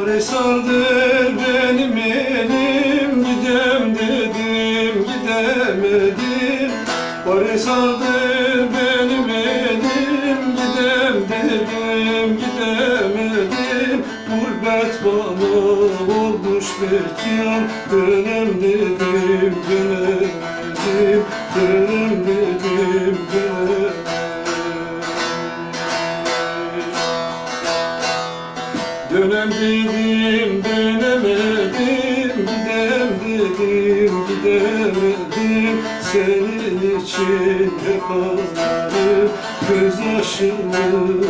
Kolaysandır benim elim Gidem dedim gidemedim. Kolaysandır benim elim Gidem dedim gidemedim. Gurbet bana olmuş bekyan Dönem dedim dönemedim Dönem dedim dönemedim Dönem dedim dönemedim Gidem dedim gidemedim Senin için hep ağlarım. Göz yaşımı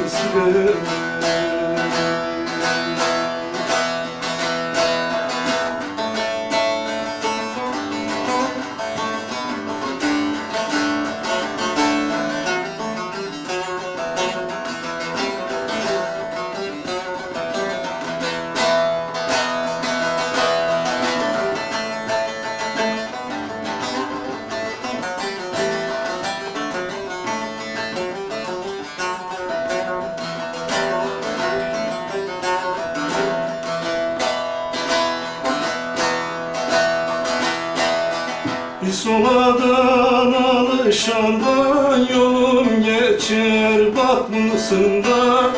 silemem İsoladan alışardan yolum geçer bakmışsın da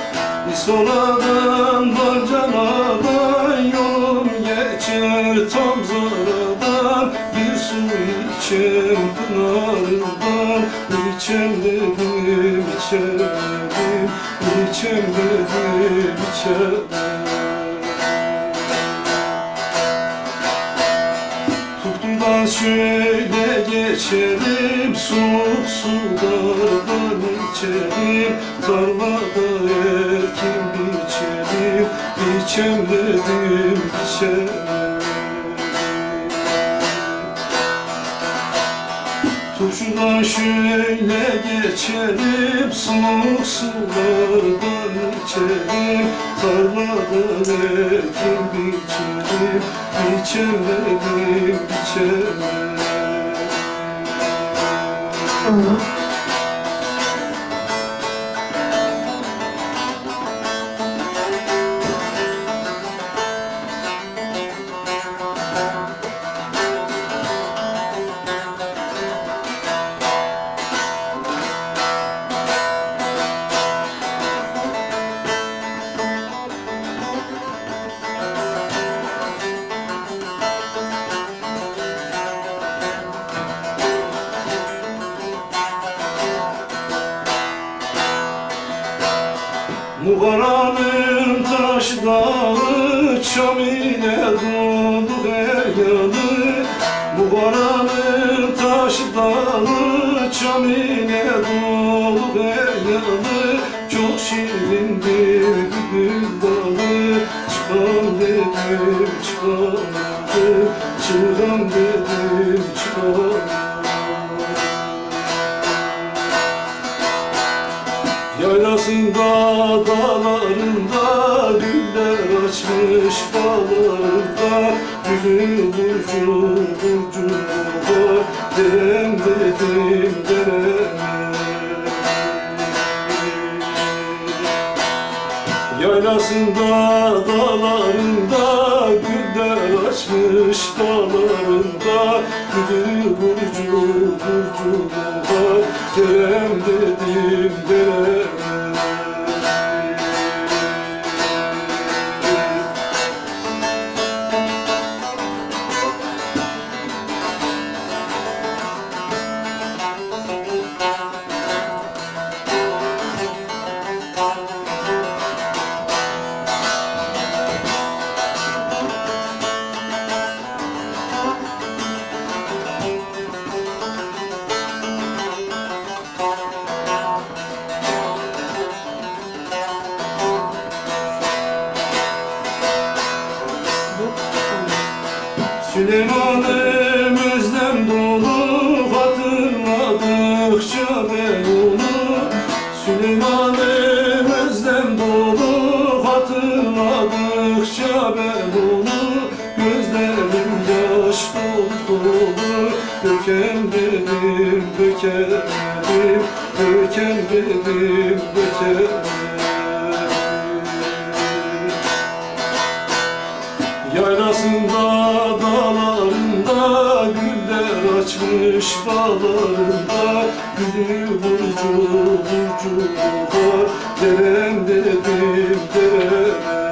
İsoladan balcanadan yolum geçer tam zaradan. Bir su içem pınarından içem dedim içemedim İçem dedim içemedim Şöyle geçelim Soğuk sulardan içelim Tarlada ekim biçelim İçem dedim içelim Turşudan şöyle geçelim Soğuk sulardan içelim Tarlada ekim biçelim İçemedim, içemedim Muğaranın taş dağı Çam ile dolu her yanı Muğaranın taş dağı Çam ile dolu her yanı Çok şirin bir gül dalı Çıkan dedim çıkamadım Çıkan dedim çıkamadım Dağlarında güller açmış bağlarında Gülün burcu burcu var Derem dedim derem Yaylasında dağlarında güller açmış dağlarında Gülün burcu burcu var Derem dedim derem Süleyman'ım özlem dolu hatırladıkça ben onu Süleyman'ım özlem dolu hatırladıkça ben onu Gözlerim yaş dolu dolu döken dedim dökemedim Açmış bağlarında Gülü burcu burcu var Derem dedim derem